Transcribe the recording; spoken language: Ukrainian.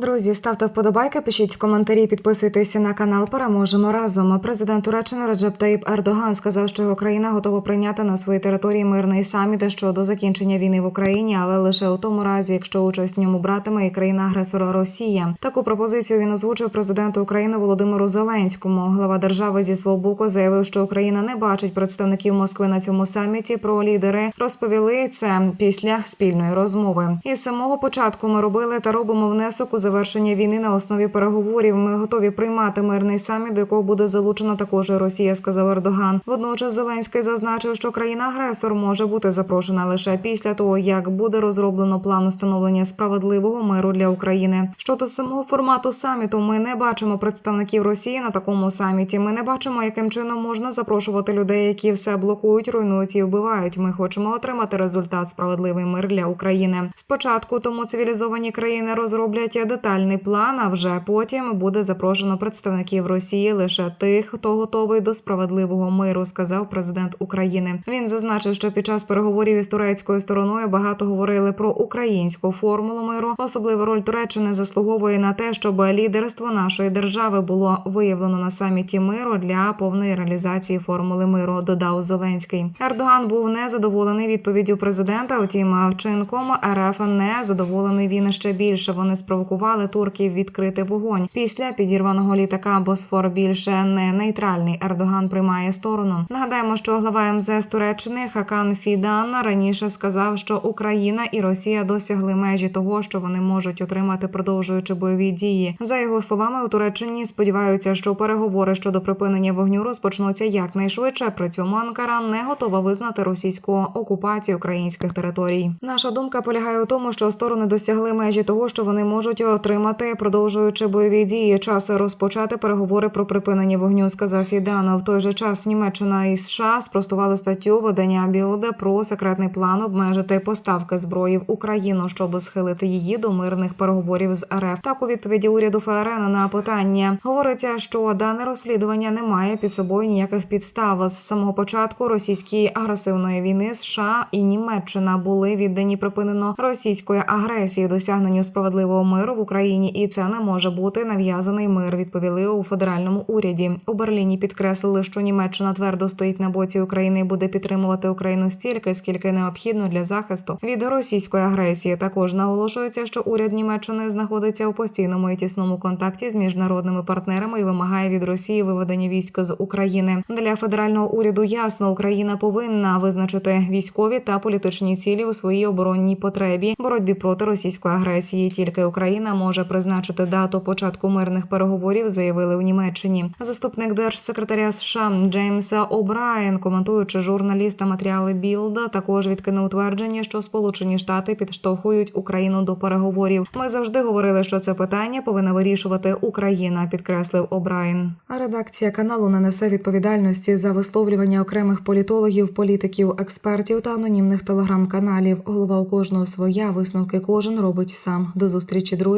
Друзі, ставте вподобайки, пишіть коментарі, підписуйтеся на канал. Переможемо разом. Президент Туреччини Реджеп Таїп Ердоган сказав, що його країна готова прийняти на своїй території мирний саміт щодо закінчення війни в Україні, але лише у тому разі, якщо участь в ньому братиме і країна-агресора Росія. Таку пропозицію він озвучив президенту України Володимиру Зеленському. Глава держави зі свого боку заявив, що Україна не бачить представників Москви на цьому саміті. Про лідери розповіли це після спільної розмови. Із самого початку ми робили та робимо внесок у завершення війни на основі переговорів. Ми готові приймати мирний саміт, до якого буде залучена також Росія, сказав Ердоган. Водночас Зеленський зазначив, що країна-агресор може бути запрошена лише після того, як буде розроблено план встановлення справедливого миру для України. Щодо самого формату саміту, ми не бачимо представників Росії на такому саміті. Ми не бачимо, яким чином можна запрошувати людей, які все блокують, руйнують і вбивають. Ми хочемо отримати результат справедливий мир для України. Спочатку тому цивілізовані країни розроблять детальний план, а вже потім буде запрошено представників Росії лише тих, хто готовий до справедливого миру, сказав президент України. Він зазначив, що під час переговорів із турецькою стороною багато говорили про українську формулу миру. Особливу роль Туреччини заслуговує на те, щоб лідерство нашої держави було виявлено на саміті миру для повної реалізації формули миру. Додав Зеленський. Ердоган був незадоволений відповіддю президента. Втім, вчинком РФ не задоволений він ще більше. Вони спровокували турків відкрити вогонь. Після підірваного літака Босфор більше не нейтральний. Ердоган приймає сторону. Нагадаємо, що глава МЗС Туреччини Хакан Фідан раніше сказав, що Україна і Росія досягли межі того, що вони можуть отримати, продовжуючи бойові дії. За його словами, у Туреччині сподіваються, що переговори щодо припинення вогню розпочнуться якнайшвидше. При цьому Анкара не готова визнати російську окупацію українських територій. Наша думка полягає у тому, що сторони досягли межі того, що вони можуть отримати, продовжуючи бойові дії. Час розпочати переговори про припинення вогню. Сказав Фідана. В той же час Німеччина і США спростували статтю видання Білда про секретний план обмежити поставки зброї в Україну, щоб схилити її до мирних переговорів з РФ. Так у відповіді уряду ФРН на питання говориться, що дане розслідування не має під собою ніяких підстав. З самого початку російської агресивної війни США і Німеччина були віддані припинено російської агресії, досягненню справедливого миру в Україні, і це не може бути нав'язаний мир. Відповіли у федеральному уряді. У Берліні підкреслили, що Німеччина твердо стоїть на боці України і буде підтримувати Україну стільки, скільки необхідно для захисту від російської агресії. Також наголошується, що уряд Німеччини знаходиться у постійному і тісному контакті з міжнародними партнерами і вимагає від Росії виведення військ з України. Для федерального уряду ясно, Україна повинна визначити військові та політичні цілі у своїй оборонній потребі боротьбі проти російської агресії. Тільки Україна може призначити дату початку мирних переговорів, заявили в Німеччині. Заступник держсекретаря США Джеймса О'Брайен, коментуючи журналіста матеріали Білда, також відкинув твердження, що Сполучені Штати підштовхують Україну до переговорів. Ми завжди говорили, що це питання повинна вирішувати Україна, підкреслив О'Брайен. А редакція каналу не несе відповідальності за висловлювання окремих політологів, політиків, експертів та анонімних телеграм-каналів. Голова у кожного своя висновки кожен робить сам. До зустрічі,